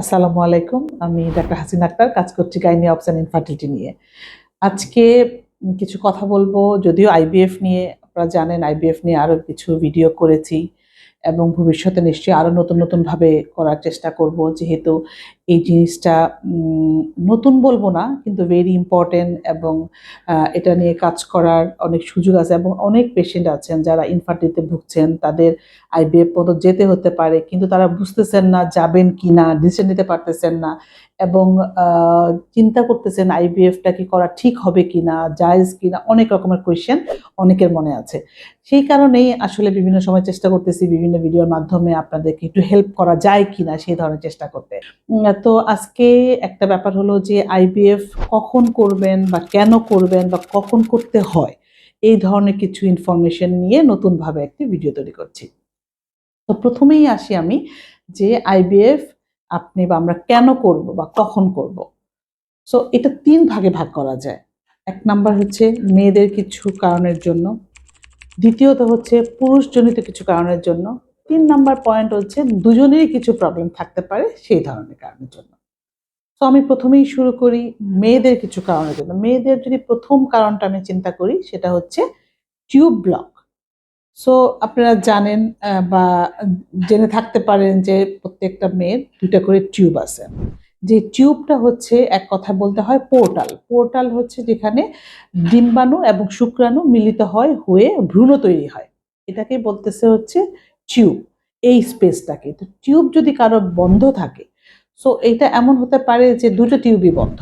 আসসালামু আলাইকুম। আমি ডাক্তার হাসিন আক্তার, কাজ করছি গাইনি অপশান ইনফার্টিলিটি নিয়ে। আজকে কিছু কথা বলব, যদিও আইবিএফ নিয়ে, আপনারা জানেন আইবিএফ নিয়ে আরও কিছু ভিডিও করেছি। এবং ভবিষ্যতে নিশ্চয়ই আরও নতুন নতুনভাবে করার চেষ্টা করব। যেহেতু এই জিনিসটা নতুন বলব না, কিন্তু ভেরি ইম্পর্টেন্ট এবং এটা নিয়ে কাজ করার অনেক সুযোগ আছে এবং অনেক পেশেন্ট আছেন যারা ইনফার্টিতে ভুগছেন, তাদের আইবিএফ পদ যেতে হতে পারে, কিন্তু তারা বুঝতেছেন না যাবেন কি না ডিসিশন নিতে পারতেছেন না। এবং চিন্তা করতেছেন আইবিএফটা কি করা ঠিক হবে কি না জায়েজ কি না অনেক রকমের কোয়েশ্চেন অনেকের মনে আছে। সেই কারণেই আসলে বিভিন্ন সময় চেষ্টা করতেছি বিভিন্ন ভিডিওর মাধ্যমে আপনাদেরকে একটু হেল্প করা যায় কি না সেই ধরনের চেষ্টা করতে। তো আজকে একটা ব্যাপার হলো যে আইবিএফ কখন করবেন বা কেন করবেন বা কখন করতে হয়, এই ধরনের কিছু ইনফরমেশন নিয়ে নতুনভাবে একটি ভিডিও তৈরি করছি। তো প্রথমেই আসি আমি যে আইবিএফ আপনি বা আমরা কেন করব বা কখন করব। সো এটা তিন ভাগে ভাগ করা যায়। এক নাম্বার হচ্ছে মেয়েদের কিছু কারণের জন্য। দ্বিতীয়ত হচ্ছে পুরুষজনিত কিছু কারণের জন্য। তিন নাম্বার পয়েন্ট হচ্ছে দুজনেরই কিছু প্রবলেম থাকতে পারে সেই ধরনের কারণের জন্য। তো আমি প্রথমেই শুরু করি মেয়েদের কিছু কারণের জন্য। মেয়েদের যদি প্রথম কারণটা আমি চিন্তা করি, সেটা হচ্ছে টিউব ব্লক সো আপনারা জানেন বা জেনে থাকতে পারেন যে প্রত্যেকটা মেয়ের দুইটা করে টিউব আছে। যে টিউবটা হচ্ছে, এক কথা বলতে হয়, পোর্টাল। পোর্টাল হচ্ছে যেখানে ডিম্বাণু এবং শুক্রাণু মিলিত হয়, হয়ে ভ্রূণ তৈরি হয়। এটাকে বলতেছে হচ্ছে টিউব, এই স্পেসটাকে। তো টিউব যদি কারও বন্ধ থাকে সো এটা এমন হতে পারে যে দুটো টিউবই বন্ধ।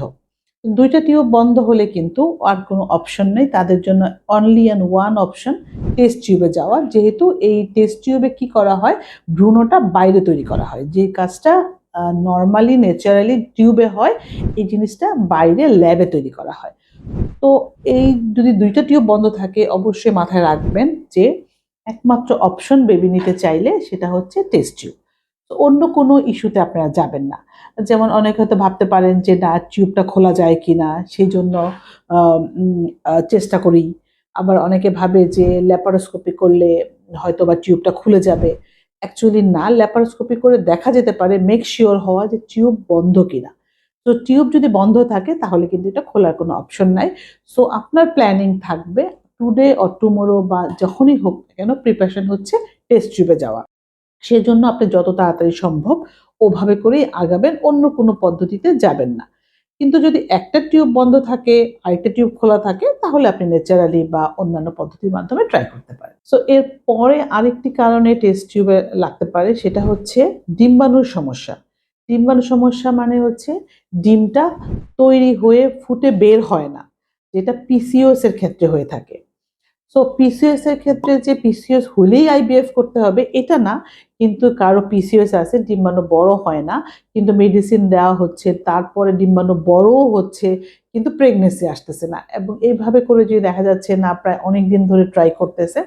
দুইটা টিউব বন্ধ হলে কিন্তু আর কোনো অপশন নেই। তাদের জন্য only and one option test টিউবে যাওয়া। যেহেতু এই টেস্ট টিউবে কি করা হয়? ভ্রূণটা বাইরে তৈরি করা হয়। যে কাজটা নর্মালি ন্যাচারালি টিউবে হয়, এই জিনিসটা বাইরে ল্যাবে তৈরি করা হয়। তো এই যদি দুইটা টিউব বন্ধ থাকে, অবশ্যই মাথায় রাখবেন যে একমাত্র অপশন বেবি নিতে চাইলে সেটা হচ্ছে টেস্ট টিউব অন্য কোনো ইস্যুতে আপনারা যাবেন না। যেমন অনেকে হয়তো ভাবতে পারেন যে, না, টিউবটা খোলা যায় কি না সেই জন্য চেষ্টা করি। আবার অনেকে ভাবে যে, ল্যাপারোস্কোপি করলে হয়তো বা টিউবটা খুলে যাবে। অ্যাকচুয়ালি না, ল্যাপারোস্কোপি করে দেখা যেতে পারে, মেক শিওর হওয়া যে, টিউব বন্ধ কিনা। তো টিউব যদি বন্ধ থাকে, তাহলে কিন্তু এটা খোলার কোনো অপশন নাই। সো, আপনার প্ল্যানিং থাকবে, টুডে অর টুমোরো বা যখনই হোক কেন, প্রিপারেশন হচ্ছে টেস্ট টিউবে যাওয়া। সেজন্য আপনি যত তাড়াতাড়ি সম্ভব ওভাবে করেই আগাবেন, অন্য কোনো পদ্ধতিতে যাবেন না। কিন্তু যদি একটা টিউব বন্ধ থাকে, আরেকটা টিউব খোলা থাকে, তাহলে আপনি ন্যাচারালি বা অন্যান্য পদ্ধতির মাধ্যমে ট্রাই করতে পারেন। সো এর পরে আরেকটি কারণে টেস্ট টিউবে লাগতে পারে, সেটা হচ্ছে ডিম্বাণুর সমস্যা। ডিম্বাণু সমস্যা মানে হচ্ছে ডিমটা তৈরি হয়ে ফুটে বের হয় না, যেটা পিসিওসের ক্ষেত্রে হয়ে থাকে। সো পিসিওএস এর ক্ষেত্রে যে পিসিএস হলেই আইবিএফ করতে হবে, এটা না। কিন্তু কারও পিসিএস আছে, ডিম্বাণু বড় হয় না। কিন্তু মেডিসিন দেওয়া হচ্ছে, তারপরে ডিম্বাণু বড়ও হচ্ছে, কিন্তু প্রেগনেন্সি আসতেছে না। এবং এইভাবে করে যদি দেখা যাচ্ছে না, প্রায় অনেক দিন ধরে ট্রাই করতেছে,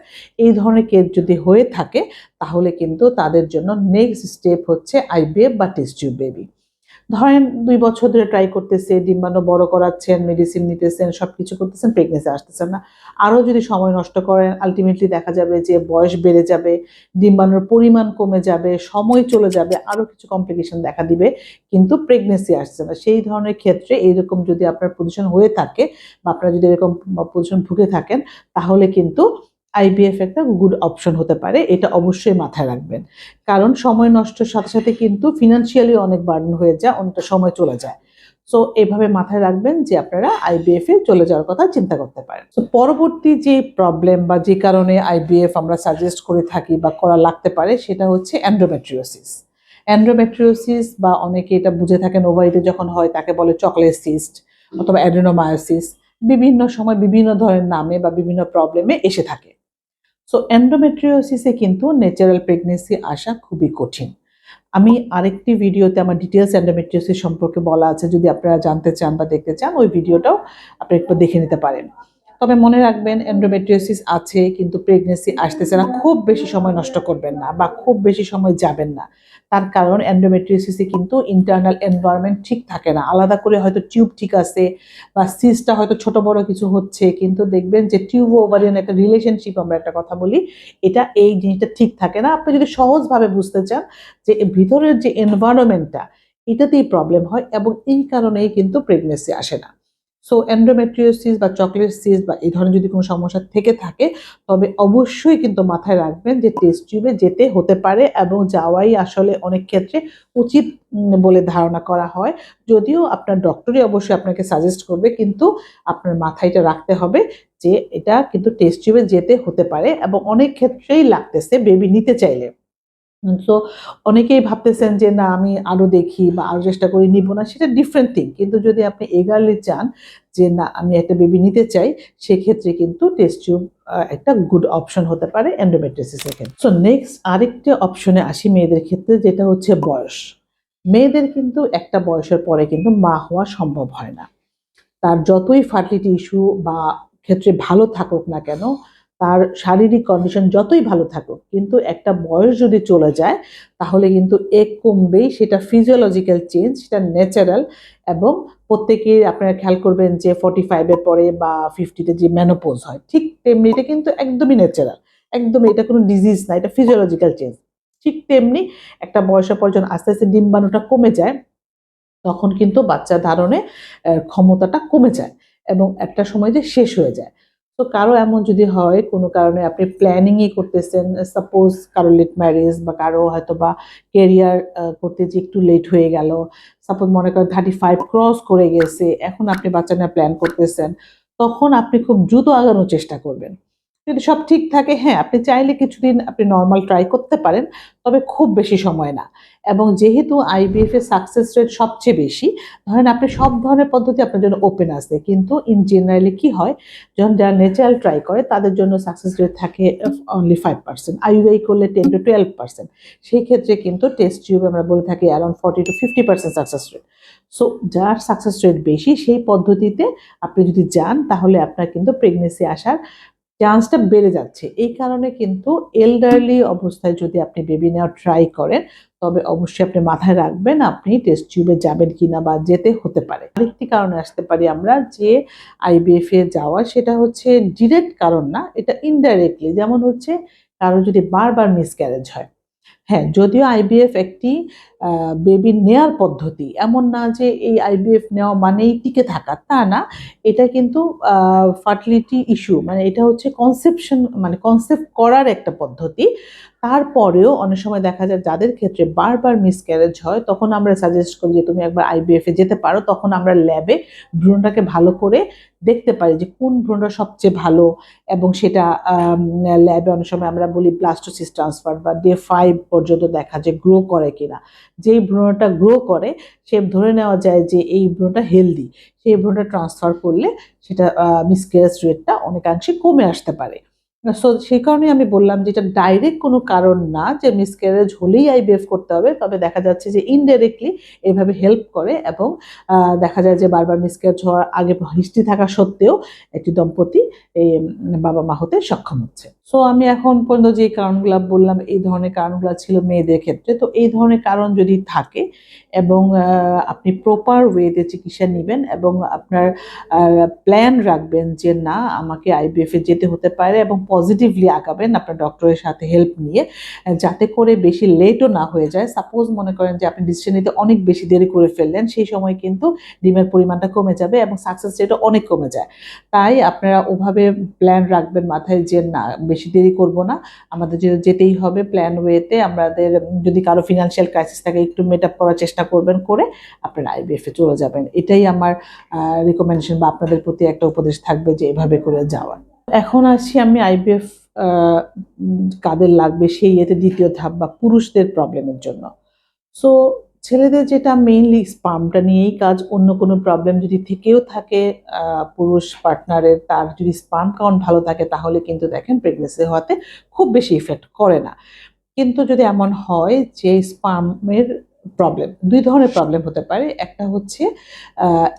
এই ধরনের কেস যদি হয়ে থাকে, তাহলে কিন্তু তাদের জন্য নেক্সট স্টেপ হচ্ছে আইবিএফ বা টেস্ট টিউব বেবি ধরেন দুই বছর ধরে ট্রাই করতেছে, ডিম্বাণু বড় করাচ্ছেন মেডিসিন নিতেছেন সব কিছু করতেছেন প্রেগনেন্সি আসতেছেন না। আরও যদি সময় নষ্ট করেন আলটিমেটলি দেখা যাবে যে বয়স বেড়ে যাবে, ডিম্বাণুর পরিমাণ কমে যাবে, সময় চলে যাবে, আরও কিছু কমপ্লিকেশন দেখা দিবে, কিন্তু প্রেগনেন্সি আসছে না। সেই ধরনের ক্ষেত্রে এইরকম যদি আপনার পজিশন হয়ে থাকে বা আপনারা যদি এরকম পজিশন ভুগে থাকেন, তাহলে কিন্তু আইবিএফ একটা গুড অপশন হতে পারে, এটা অবশ্যই মাথায় রাখবেন। কারণ সময় নষ্টের সাথে সাথে কিন্তু ফিনান্সিয়ালি অনেক বার্ন হয়ে যায়, অনেকটা সময় চলে যায়। সো এভাবে মাথায় রাখবেন যে আপনারা আইবিএফ এ চলে যাওয়ার কথা চিন্তা করতে পারেন। তো পরবর্তী যে প্রবলেম বা যে কারণে আইবিএফ আমরা সাজেস্ট করে থাকি বা করা লাগতে পারে, সেটা হচ্ছে অ্যান্ড্রোমেট্রিওসিস অ্যান্ড্রোমেট্রিওসিস বা অনেকে এটা বুঝে থাকেন, ওভারিতে যখন হয় তাকে বলে চকলেট সিস্ট অথবা অ্যাডেনোমায়োসিস বিভিন্ন সময় বিভিন্ন ধরনের নামে বা বিভিন্ন প্রবলেমে এসে থাকে। সো অ্যান্ডোমেট্রিওসিসে কিন্তু ন্যাচারাল প্রেগনেন্সি আসা খুবই কঠিন। আমি আরেকটি ভিডিওতে আমার ডিটেলস অ্যান্ডোমেট্রিওসিস সম্পর্কে বলা আছে, যদি আপনারা জানতে চান বা দেখতে চান, ওই ভিডিওটাও আপনি একটু দেখে নিতে পারেন। তবে মনে রাখবেন এন্ডোমেট্রিওসিস আছে, কিন্তু প্রেগনেন্সি আসতেছে না। খুব বেশি সময় নষ্ট করবেন না বা খুব বেশি সময় যাবেন না। তার কারণ এন্ডোমেট্রিওসিসে কিন্তু ইন্টারনাল এনভায়রনমেন্ট ঠিক থাকে না। আলাদা করে হয়তো টিউব ঠিক আছে বা সিসটা হয়তো ছোট বড় কিছু হচ্ছে, কিন্তু দেখবেন যে টিউব ওভারিয়ান একটা রিলেশনশিপ আমরা একটা কথা বলি, এটা এই জিনিসটা ঠিক থাকে না। আপনি যদি সহজভাবে বুঝতে চান যে ভিতরের যে এনভায়রনমেন্টটা এটাতেই প্রবলেম হয় এবং এই কারণেই কিন্তু প্রেগনেন্সি আসে না। সো এন্ডোমেট্রিওসিস বা চকলেট সিস বা এই ধরনের যদি কোনো সমস্যা থেকে থাকে, তবে অবশ্যই কিন্তু মাথায় রাখবেন যে টেস্ট টিউবে যেতে হতে পারে এবং যাওয়াই আসলে অনেক ক্ষেত্রে উচিত বলে ধারণা করা হয়। যদিও আপনার ডক্টরই অবশ্যই আপনাকে সাজেস্ট করবে, কিন্তু আপনার মাথায় এটা রাখতে হবে যে এটা কিন্তু টেস্ট টিউবে যেতে হতে পারে এবং অনেক ক্ষেত্রেই লাগতেছে বেবি নিতে চাইলে। তো অনেকেই ভাবতেছেন যে, না, আমি আরও দেখি বা আরও চেষ্টা করি, নিব না। সেটা ডিফারেন্ট থিং কিন্তু যদি আপনি এগারলি চান যে, না, আমি একটা বেবি নিতে চাই, সেক্ষেত্রে কিন্তু টেস্ট টিউব একটা গুড অপশন হতে পারে এন্ডোমেট্রিসিসের ক্ষেত্রে। সো নেক্সট আরেকটা অপশনে আসি মেয়েদের ক্ষেত্রে, যেটা হচ্ছে বয়স। মেয়েদের কিন্তু একটা বয়সের পরে কিন্তু মা হওয়া সম্ভব হয় না। তার যতই ফার্টিলিটি ইস্যু বা ক্ষেত্রে ভালো থাকুক না কেন তার শারীরিক কন্ডিশন যতই ভালো থাকুক, কিন্তু একটা বয়স যদি চলে যায়, তাহলে কিন্তু এক কমবেই সেটা ফিজিওলজিক্যাল চেঞ্জ সেটা ন্যাচারাল এবং প্রত্যেকে আপনারা খেয়াল করবেন যে ফর্টি ফাইভের পরে বা ফিফটিতে যে ম্যানোপোজ হয়, ঠিক তেমনি এটা কিন্তু একদমই ন্যাচারাল একদমই এটা কোনো ডিজিজ না, এটা ফিজিওলজিক্যাল চেঞ্জ ঠিক তেমনি একটা বয়সের পর যখন আস্তে আস্তে ডিম্বাণুটা কমে যায়, তখন কিন্তু বাচ্চা ধারণে ক্ষমতাটা কমে যায় এবং একটা সময় যে শেষ হয়ে যায়। তো কারও এমন যদি হয়, কোনো কারণে আপনি প্ল্যানিংই করতেছেন সাপোজ কারও লেট ম্যারেজ বা কারও হয়তো বা কেরিয়ার করতে যে একটু লেট হয়ে গেল সাপোজ মনে করেন থার্টি ফাইভ ক্রস করে গেছে, এখন আপনি বাচ্চা নিয়ে প্ল্যান করতেছেন, তখন আপনি খুব দ্রুত আগানোর চেষ্টা করবেন। যদি সব ঠিক থাকে হ্যাঁ আপনি চাইলে কিছুদিন আপনি নর্মাল ট্রাই করতে পারেন, তবে খুব বেশি সময় না। এবং যেহেতু আইবিএফ এর সাকসেস রেট সবচেয়ে বেশি, ধরেন আপনি সব ধরনের পদ্ধতি আপনার জন্য ওপেন আছে, কিন্তু ইন জেনারেলি কি হয়, যখন যারা ন্যাচারাল ট্রাই করে, তাদের জন্য সাকসেস রেট থাকে অনলি ফাইভ পার্সেন্ট আইউআই করলে টেন টু টুয়েলভ পার্সেন্ট সেই ক্ষেত্রে কিন্তু টেস্ট টিউবে আমরা বলে থাকি around forty to fifty percent success rate so যার সাকসেস রেট বেশি, সেই পদ্ধতিতে আপনি যদি যান, তাহলে আপনার কিন্তু প্রেগনেন্সি আসার চান্সটা বেড়ে যাচ্ছে। এই কারণে কিন্তু এল্ডারলি অবস্থায় যদি আপনি বেবি নেওয়ার ট্রাই করেন, তবে অবশ্যই আপনি মাথায় রাখবেন আপনি টেস্ট টিউবে যাবেন কিনা বা যেতে হতে পারে। আরেকটি কারণে আসতে পারি আমরা যে আইবিএফ এ যাওয়া, সেটা হচ্ছে ডিরেক্ট কারণ না, এটা ইনডাইরেক্টলি যেমন হচ্ছে কারও যদি বারবার মিসক্যারেজ হয় হ্যাঁ যদিও আইবিএফ একটি বেবি নেয়ার পদ্ধতি, এমন না যে এই আইবিএফ নেওয়া মানেই টিকে থাকা, তা না। এটা কিন্তু ফার্টিলিটি ইস্যু মানে এটা হচ্ছে কনসেপশন মানে কনসেপ্ট করার একটা পদ্ধতি। তারপরেও অনেক সময় দেখা যায় যাদের ক্ষেত্রে বারবার মিসক্যারেজ হয়, তখন আমরা সাজেস্ট করি যে, তুমি একবার আইবিএফ যেতে পারো। তখন আমরা ল্যাবে ভ্রূণটাকে ভালো করে দেখতে পারি যে, কোন ভ্রূণটা সবচেয়ে ভালো এবং সেটা ল্যাবে অনেক সময় আমরা বলি ব্লাস্টোসিস ট্রান্সফার বা ডে ফাইভ পর্যন্ত দেখা যায় গ্রো করে কিনা। যেই ভ্রূণটা গ্রো করে, সে ধরে নেওয়া যায় যে, এই ভ্রূণটা হেলদি সেই ভ্রূণটা ট্রান্সফার করলে সেটা মিসক্যারেজ রেটটা অনেকাংশে কমে আসতে পারে। সো সেই কারণে আমি বললাম যে এটা ডাইরেক্ট কোনো কারণ না যে মিসক্যারেজ হলেই আই আইবিএফ করতে হবে। তবে দেখা যাচ্ছে যে ইনডাইরেক্টলি এভাবে হেল্প করে এবং দেখা যায় যে বারবার মিসক্যারেজ হওয়ার আগে হিস্ট্রি থাকা সত্ত্বেও একটি দম্পতি এই বাবা মা হতে সক্ষম হচ্ছে। সো আমি এখন পর্যন্ত যে কারণগুলো বললাম, এই ধরনের কারণগুলো ছিল মেয়েদের ক্ষেত্রে। তো এই ধরনের কারণ যদি থাকে এবং আপনি প্রপার ওয়েতে চিকিৎসা নেবেন এবং আপনার প্ল্যান রাখবেন যে না, আমাকে আইবিএফ যেতে হতে পারে এবং পজিটিভলি আগাবেন আপনার ডক্টরের সাথে হেল্প নিয়ে যাতে করে বেশি লেটও না হয়ে যায়। সাপোজ মনে করেন যে আপনি ডিসিশন নিতে অনেক বেশি দেরি করে ফেললেন, সেই সময় কিন্তু ডিমের পরিমাণটা কমে যাবে এবং সাকসেস রেটও অনেক কমে যায়। তাই আপনারা ওভাবে প্ল্যান রাখবেন, মাথায় যে না, বেশি দেরি করব না, আমাদের যেতেই হবে প্ল্যান ওয়েতে আমাদের যদি কারও ফিনান্সিয়াল ক্রাইসিস থাকে, একটু মেট আপ করার চেষ্টা করবেন করে আপনারা আইবিএফ চলে যাবেন। এটাই আমার রিকমেন্ডেশন বা আপনাদের প্রতি একটা উপদেশ থাকবে যে এভাবে করে যাওয়ার। এখন আসি আমি আইবিএফ কাদের লাগবে সেই ইয়েতে দ্বিতীয় ধাপ বা পুরুষদের প্রবলেমের জন্য। সো ছেলেদের যেটা মেইনলি স্পামটা নিয়েই কাজ, অন্য কোনো প্রবলেম যদি থেকেও থাকে পুরুষ পার্টনারের তার যদি স্পাম কাউন্ট ভালো থাকে, তাহলে কিন্তু দেখেন প্রেগনেন্সি হওয়াতে খুব বেশি ইফেক্ট করে না। কিন্তু যদি এমন হয় যে স্পামের প্রবলেম দুই ধরনের প্রবলেম হতে পারে। একটা হচ্ছে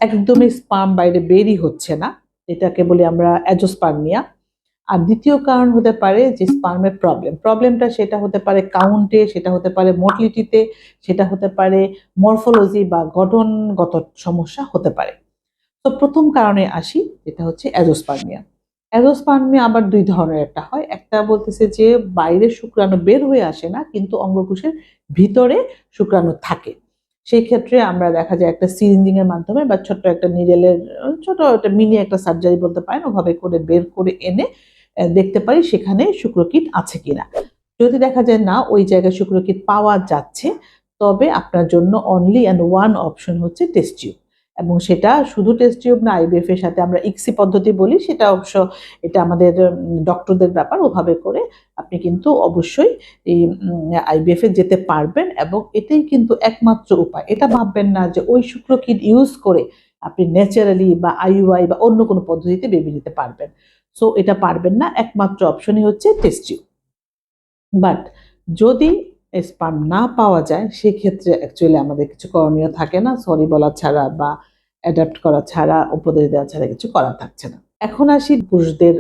একদমই স্পাম বাইরে বেরই হচ্ছে না এটাকে বলি আমরা অ্যাজোস্পার্মিয়া। আর দ্বিতীয় কারণ হতে পারে যে স্পার্মের প্রবলেম প্রবলেমটা সেটা হতে পারে কাউন্টে সেটা হতে পারে মোটিলিটিতে সেটা হতে পারে মরফোলজি বা গঠনগত সমস্যা হতে পারে। তো প্রথম কারণে আসি, যেটা হচ্ছে অ্যাজোস্পার্মিয়া। অ্যাজোস্পার্মিয়া আবার দুই ধরনের একটা হয়। একটা বলতেছে যে বাইরে শুক্রাণু বের হয়ে আসে না, কিন্তু অঙ্গকোষের ভিতরে শুক্রাণু থাকে। সেই ক্ষেত্রে আমরা দেখা যায় একটা সিরিঞ্জিং এর মাধ্যমে বা ছোট্ট একটা নিডেলের, ছোট একটা মিনি একটা সার্জারি বলতে পারেন, ওভাবে করে বের করে এনে দেখতে পারি সেখানে শুক্রকিট আছে কিনা। যদি দেখা যায় না, ওই জায়গায় শুক্রকিট পাওয়া যাচ্ছে, তবে আপনার জন্য অনলি অ্যান্ড ওয়ান অপশন হচ্ছে টেস্ট টিউব এবং সেটা শুধু টেস্ট টিউব না আইবিএফ এর সাথে আমরা ইক্সি পদ্ধতি বলি, সেটা অবশ্য এটা আমাদের ডক্টরদের ব্যাপার, ওভাবে করে আপনি কিন্তু অবশ্যই এই আইবিএফ এ যেতে পারবেন এবং এটাই কিন্তু একমাত্র উপায়। এটা ভাববেন না যে ওই শুক্রকীট ইউজ করে আপনি ন্যাচারালি বা আইইউআই বা অন্য কোনো পদ্ধতিতে বেবি নিতে পারবেন। সো এটা পারবেন না, একমাত্র অপশনই হচ্ছে টেস্ট টিউব বাট যদি স্পাম না পাওয়া যায়, সেক্ষেত্রে অ্যাকচুয়ালি আমাদের কিছু করণীয় থাকে না। সরি বলা ছাড়া বা অ্যাডাপ্ট করা ছাড়া, উপদেশ দেওয়া ছাড়া কিছু করা থাকছে না। এখন আসি পুরুষদের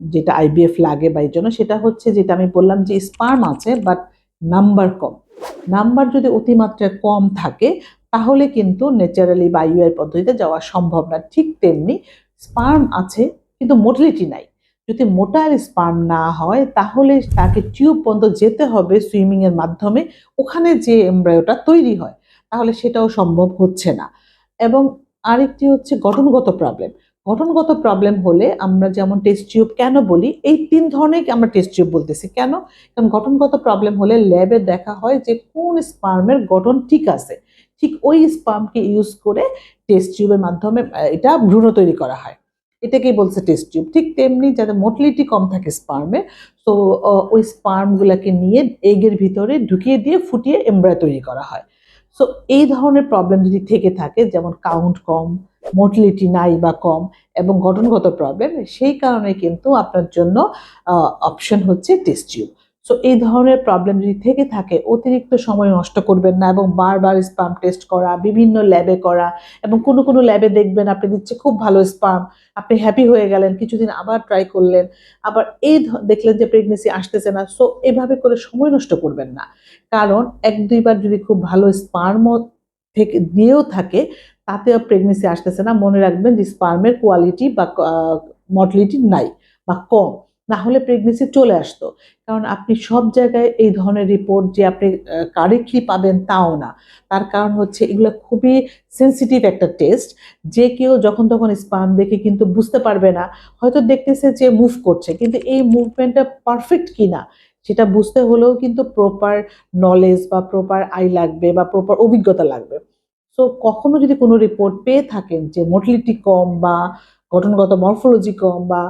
যেটা আইবিএফ লাগে বা এই জন্য, সেটা হচ্ছে যেটা আমি বললাম যে স্পার্ম আছে বাট নাম্বার কম। নাম্বার যদি অতিমাত্রায় কম থাকে, তাহলে কিন্তু ন্যাচারালি বা ইউআই পদ্ধতিতে যাওয়া সম্ভব না। ঠিক তেমনি স্পার্ম আছে, কিন্তু মোটিলিটি নাই। যদি মোটার স্পার্ম না হয়, তাহলে তাকে টিউব পর্যন্ত যেতে হবে সুইমিংয়ের মাধ্যমে, ওখানে যে এমব্রায়োটা তৈরি হয়, তাহলে সেটাও সম্ভব হচ্ছে না। এবং আরেকটি হচ্ছে গঠনগত প্রবলেম গঠনগত প্রবলেম হলে আমরা যেমন টেস্ট টিউব কেন বলি, এই তিন ধরনের আমরা টেস্ট টিউব বলতেছি। কেন? কারণ গঠনগত প্রবলেম হলে ল্যাবে দেখা হয় যে কোন স্পার্মের গঠন ঠিক আছে। ঠিক ওই স্পার্মকে ইউজ করে টেস্ট টিউবের মাধ্যমে এটা ভ্রূণ তৈরি করা হয়। এটাকেই বলছে টেস্ট টিউব ঠিক তেমনি যাদের মোটিলিটি কম থাকে স্পার্মে তো ওই স্পার্মগুলোকে নিয়ে এগের ভিতরে ঢুকিয়ে দিয়ে ফুটিয়ে এমব্রয় তৈরি করা হয়। সো এই ধরনের প্রবলেম যদি থেকে থাকে, যেমন কাউন্ট কম মোটিলিটি নাই বা কম, এবং গঠনগত প্রবলেম সেই কারণে কিন্তু আপনার জন্য অপশন হচ্ছে টেস্ট টিউব সো এই ধরনের প্রবলেম যদি থেকে থাকে, অতিরিক্ত সময় নষ্ট করবেন না এবং বারবার স্পাম টেস্ট করা, বিভিন্ন ল্যাবে করা এবং কোনো কোনো ল্যাবে দেখবেন আপনি দিচ্ছে খুব ভালো স্পাম আপনি হ্যাপি হয়ে গেলেন, কিছুদিন আবার ট্রাই করলেন, আবার এই দেখলেন যে প্রেগনেন্সি আসতেছে না। সো এভাবে করে সময় নষ্ট করবেন না। কারণ, এক দুইবার যদি খুব ভালো স্পার্ম থেকে, দিয়েও থাকে, তাতেও প্রেগনেন্সি আসতেছে না। মনে রাখবেন যে স্পার্মের কোয়ালিটি বা মর্টিলিটি নাই বা কম। না হলে প্রেগনেন্সি চলে আসতো। কারণ আপনি সব জায়গায় এই ধরনের রিপোর্ট যে আপনি কারেক্টলি পাবেন তাও না। তার কারণ হচ্ছে এগুলো খুবই সেন্সিটিভ একটা টেস্ট যে কেউ যখন তখন স্পার্ম দেখে কিন্তু বুঝতে পারবে না, হয়তো দেখতেছে যে মুভ করছে, কিন্তু এই মুভমেন্টটা পারফেক্ট কি না সেটা বুঝতে হলেও কিন্তু প্রপার নলেজ বা প্রপার আই লাগবে বা প্রপার অভিজ্ঞতা লাগবে। সো কখনো যদি কোনো রিপোর্ট পেয়ে থাকেন যে মোটিলিটি কম বা গঠনগত মরফোলজি কম বা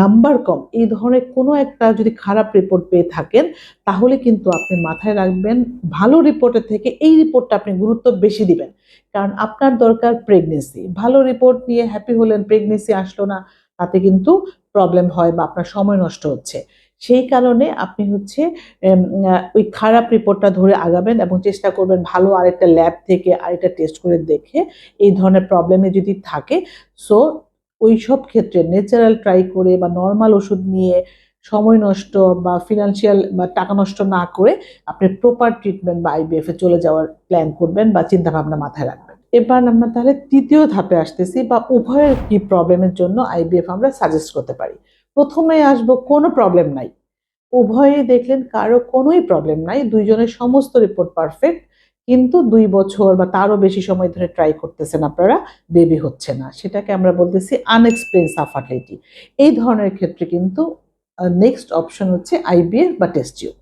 নাম্বার কম। এই ধরনের কোনো একটা যদি খারাপ রিপোর্ট পেয়ে থাকেন, তাহলে কিন্তু আপনি মাথায় রাখবেন, ভালো রিপোর্টের থেকে এই রিপোর্টটা আপনি গুরুত্ব বেশি দিবেন। কারণ আপনার দরকার প্রেগনেন্সি ভালো রিপোর্ট নিয়ে হ্যাপি হলেন প্রেগনেন্সি আসলো না, তাতে কিন্তু প্রবলেম হয় বা আপনার সময় নষ্ট হচ্ছে। সেই কারণে আপনি হচ্ছে ওই খারাপ রিপোর্টটা ধরে আগাবেন এবং চেষ্টা করবেন ভালো আরেকটা ল্যাব থেকে আরেকটা টেস্ট করে দেখে এই ধরনের প্রবলেমে যদি থাকে সো ওই সব ক্ষেত্রে ন্যাচারাল ট্রাই করে বা নর্মাল ওষুধ নিয়ে সময় নষ্ট বা ফিনান্সিয়াল বা টাকা নষ্ট না করে আপনি প্রপার ট্রিটমেন্ট বা আইবিএফে চলে যাওয়ার প্ল্যান করবেন বা চিন্তা ভাবনা মাথায় রাখবেন। এবার আমরা তাহলে তৃতীয় ধাপে আসতেছি বা উভয়ের কি প্রবলেমের জন্য আইবিএফ আমরা সাজেস্ট করতে পারি। প্রথমে আসব, কোনো প্রবলেম নাই। উভয়ে দেখলেন কারও কোনোই প্রবলেম নাই, দুইজনের সমস্ত রিপোর্ট পারফেক্ট কিন্তু দুই বছর বা তারও বেশি সময় ধরে ট্রাই করতেছেন আপনারা বেবি হচ্ছে না। সেটাকে আমরা বলতেছি আনএক্সপ্লেন সাফার্টিলিটি এই ধরনের ক্ষেত্রে কিন্তু নেক্সট অপশন হচ্ছে আইবিএফ বা টেস্ট টিউব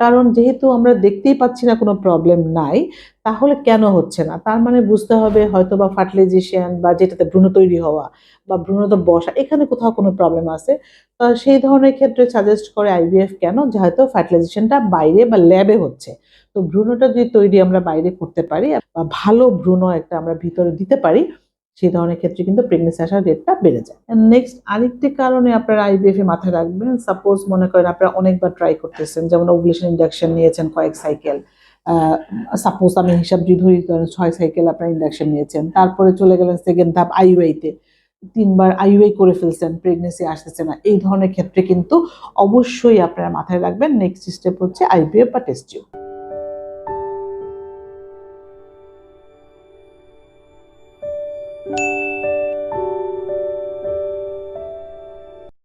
কারণ যেহেতু আমরা দেখতেই পাচ্ছি না কোনো প্রবলেম নাই, তাহলে কেন হচ্ছে না? তার মানে বুঝতে হবে হয়তো বা ফার্টিলাইজেশন বা যেটাতে ভ্রূণ তৈরি হওয়া বা ভ্রূণত বসা, এখানে কোথাও কোনো প্রবলেম আছে। তো সেই ধরনের ক্ষেত্রে সাজেস্ট করে আইভিএফ কেন? যে হয়তো ফার্টিলাইজেশনটা বাইরে বা ল্যাবে হচ্ছে। তো ভ্রূণটা যদি তৈরি আমরা বাইরে করতে পারি বা ভালো ভ্রূণ একটা আমরা ভিতরে দিতে পারি সেই ধরনের ক্ষেত্রে কিন্তু প্রেগনেন্সি আসার রেটটা বেড়ে যায়। নেক্সট আরেকটি কারণে আপনারা এ মাথায় রাখবেন সাপোজ মনে করেন আপনারা অনেকবার ট্রাই করতেছেন, যেমন ওভুলেশন ইন্ডাকশন নিয়েছেন কয়েক সাইকেল সাপোজ আমি হিসাব যদি ধরি ছয় সাইকেল আপনার ইন্ডাকশন নিয়েছেন, তারপরে চলে গেলেন সেকেন্ড ধাপ আইউআইতে তিনবার আইউআই করে ফেলছেন প্রেগনেন্সি আসতেছে না, এই ধরনের ক্ষেত্রে কিন্তু অবশ্যই আপনারা মাথায় রাখবেন নেক্সট স্টেপ হচ্ছে আইবিএফ বা টেস্ট টিউব